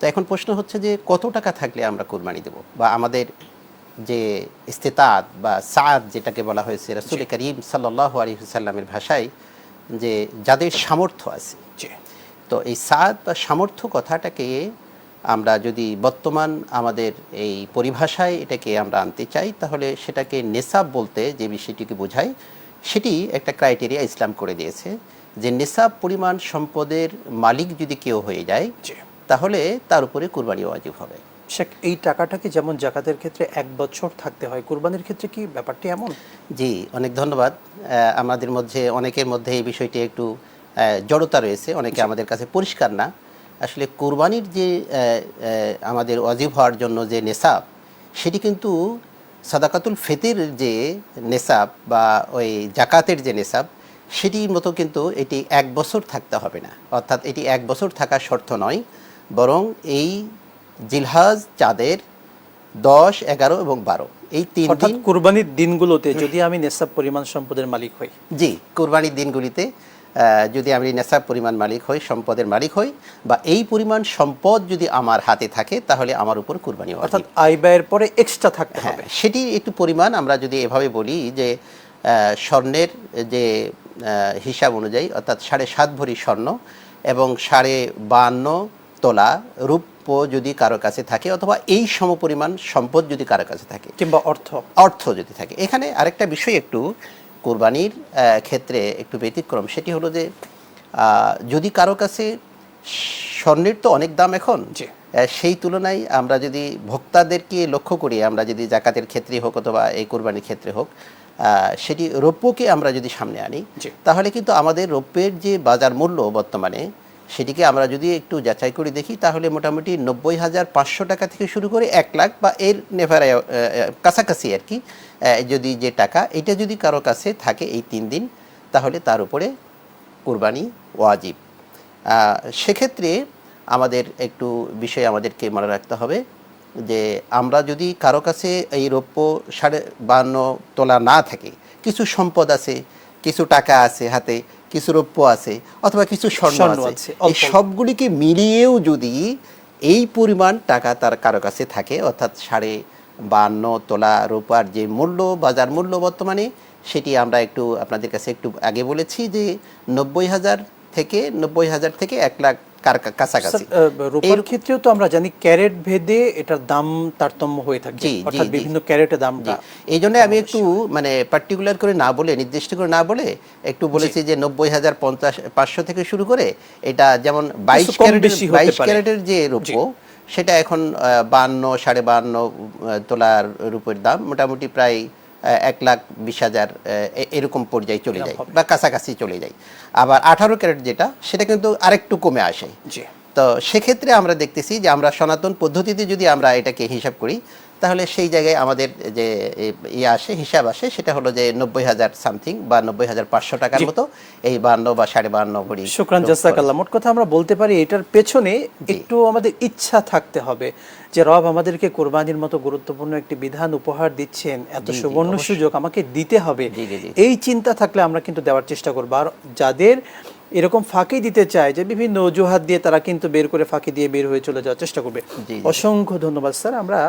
তো এখন প্রশ্ন হচ্ছে যে কত টাকা থাকলে আমরা কোরবানি দেব? বা আমাদের যে ইস্তেতাদ বা সাদ যেটাকে বলা হয়েছে রসুল করিম সাল্লাহ আলী সাল্লামের ভাষায় যে যাদের সামর্থ্য আছে। তো এই সাদ বা সামর্থ্য কথাটাকে আমরা যদি বর্তমান আমাদের এই পরিভাষায় এটাকে আমরা আনতে চাই তাহলে সেটাকে নেশাব বলতে যে বিষয়টিকে বোঝায় সেটি একটা ক্রাইটেরিয়া ইসলাম করে দিয়েছে যে নেশাব পরিমাণ সম্পদের মালিক যদি কেউ হয়ে যায় তাহলে তার উপরে কুরবানি ওয়াজিব হবে। শেখ এই টাকাটাকে যেমন জাকাতের ক্ষেত্রে এক বছর থাকতে হয় কুরবানির ক্ষেত্রে কি ব্যাপারটি এমন? জি অনেক ধন্যবাদ। আমাদের মধ্যে অনেকের মধ্যে এই বিষয়টি একটু জড়তা রয়েছে অনেকে আমাদের কাছে পরিষ্কার না। আসলে কোরবানির যে আমাদের অজীব হওয়ার জন্য যে নেশাব সেটি কিন্তু সাদাকাতুল ফেতের যে নেশাব বা ওই জাকাতের যে নেশাব সেটির মতো কিন্তু এটি এক বছর থাকতে হবে না। অর্থাৎ এটি এক বছর থাকা শর্ত নয়। বরং এই জিলহাজ চাঁদের দশ এগারো এবং বারো। এই তিন দিন কুরবানির দিনগুলোতে যদি আমি নেশাব পরিমাণ সম্পদের মালিক হই। জি কোরবানির দিনগুলিতে যদি আমি নেশাব পরিমাণ মালিক হই সম্পদের মালিক হই বা এই পরিমাণ সম্পদ যদি আমার হাতে থাকে তাহলে আমার উপর কোরবানি। অর্থাৎ আয় ব্যয়ের পরে এক্সট্রা থাকতে হ্যাঁ হবে। সেটি একটু পরিমাণ আমরা যদি এভাবে বলি যে স্বর্ণের যে হিসাব অনুযায়ী অর্থাৎ সাড়ে সাত ভরি স্বর্ণ এবং সাড়ে বাহান্ন তোলা রূপ্য যদি কারও কাছে থাকে অথবা এই সমপরিমাণ সম্পদ যদি কারও কাছে থাকে কিংবা অর্থ অর্থ যদি থাকে এখানে আরেকটা বিষয় একটু কোরবানির ক্ষেত্রে একটু ব্যতিক্রম সেটি হলো যে যদি কারও কাছে স্বর্ণের তো অনেক দাম এখন। সেই তুলনায় আমরা যদি ভোক্তাদেরকে লক্ষ্য করি আমরা যদি জাকাতের ক্ষেত্রে হোক অথবা এই কোরবানির ক্ষেত্রে হোক সেটি রৌপ্যকে আমরা যদি সামনে আনি। তাহলে কিন্তু আমাদের রৌপ্যের যে বাজার মূল্য বর্তমানে সেটিকে আমরা যদি একটু যাচাই করে দেখি, তাহলে মোটামুটি নব্বই হাজার পাঁচশো টাকা থেকে শুরু করে এক লাখ বা এর নেভার কাছাকাছি আর কি যদি যে টাকা, এটা যদি কারও কাছে থাকে এই তিন দিন, তাহলে তার উপরে কোরবানি ওয়াজিব। সেক্ষেত্রে আমাদের একটু বিষয় আমাদেরকে মনে রাখতে হবে যে আমরা যদি কারও কাছে এই রৌপ্য সাড়ে বান্ন তোলা না থাকে, কিছু সম্পদ আছে, কিছু টাকা আছে হাতে কিছু রৌপ্য আছে অথবা কিছু স্বর্ণ আছে। এই সবগুলিকে মিলিয়েও যদি এই পরিমাণ টাকা তার কারও কাছে থাকে অর্থাৎ সাড়ে বান্ন তোলা রূপার যে মূল্য বাজার মূল্য বর্তমানে সেটি আমরা একটু আপনাদের কাছে একটু আগে বলেছি যে নব্বই হাজার থেকে নব্বই হাজার থেকে এক লাখ কাছাকাছি। রূপার ক্ষেত্রেও তো আমরা জানি ক্যারেট ভেদে এটার দাম তারতম্য হয়ে থাকে। অর্থাৎ বিভিন্ন ক্যারেটের দামটা এই জন্য আমি একটু মানে পার্টিকুলার করে না বলে নির্দিষ্ট করে না বলে একটু বলেছি যে নব্বই হাজার পঞ্চাশ পাঁচশো থেকে শুরু করে এটা যেমন বাইশ ক্যারেটের বাইশ ক্যারেটের যে রূপো সেটা এখন বান্ন সাড়ে বান্ন তোলার রূপের দাম মোটামুটি প্রায় এক লাখ বিশ হাজার এরকম পর্যায়ে চলে যায় বা কাছাকাছি চলে যায়। আবার আঠারো ক্যারেট যেটা সেটা কিন্তু আরেকটু কমে আসে। জি। তো সেক্ষেত্রে আমরা দেখতেছি যে আমরা সনাতন পদ্ধতিতে যদি আমরা এটাকে হিসাব করি তাহলে সেই জায়গায় আমাদের যে ইয়ে আসে হিসাব আসে সেটা হলো যে নব্বই হাজার সামথিং বা নব্বই হাজার পাঁচশো টাকার মতো এই বান্ন বা সাড়ে বান্ন ভরি শুক্রান রূপ জাসাকাল্লাহ মোট কথা আমরা বলতে পারি এটার পেছনে একটু আমাদের ইচ্ছা থাকতে হবে যে রব আমাদেরকে কোরবানির মতো গুরুত্বপূর্ণ একটি বিধান উপহার দিচ্ছেন এত সুবর্ণ সুযোগ আমাকে দিতে হবে। এই চিন্তা থাকলে আমরা কিন্তু দেওয়ার চেষ্টা করব। আর যাদের এরকম ফাঁকি দিতে চায় যে বিভিন্ন অজুহাত দিয়ে তারা কিন্তু বের করে ফাঁকি দিয়ে বের হয়ে চলে যাওয়ার চেষ্টা করবে। অসংখ্য ধন্যবাদ স্যার আমরা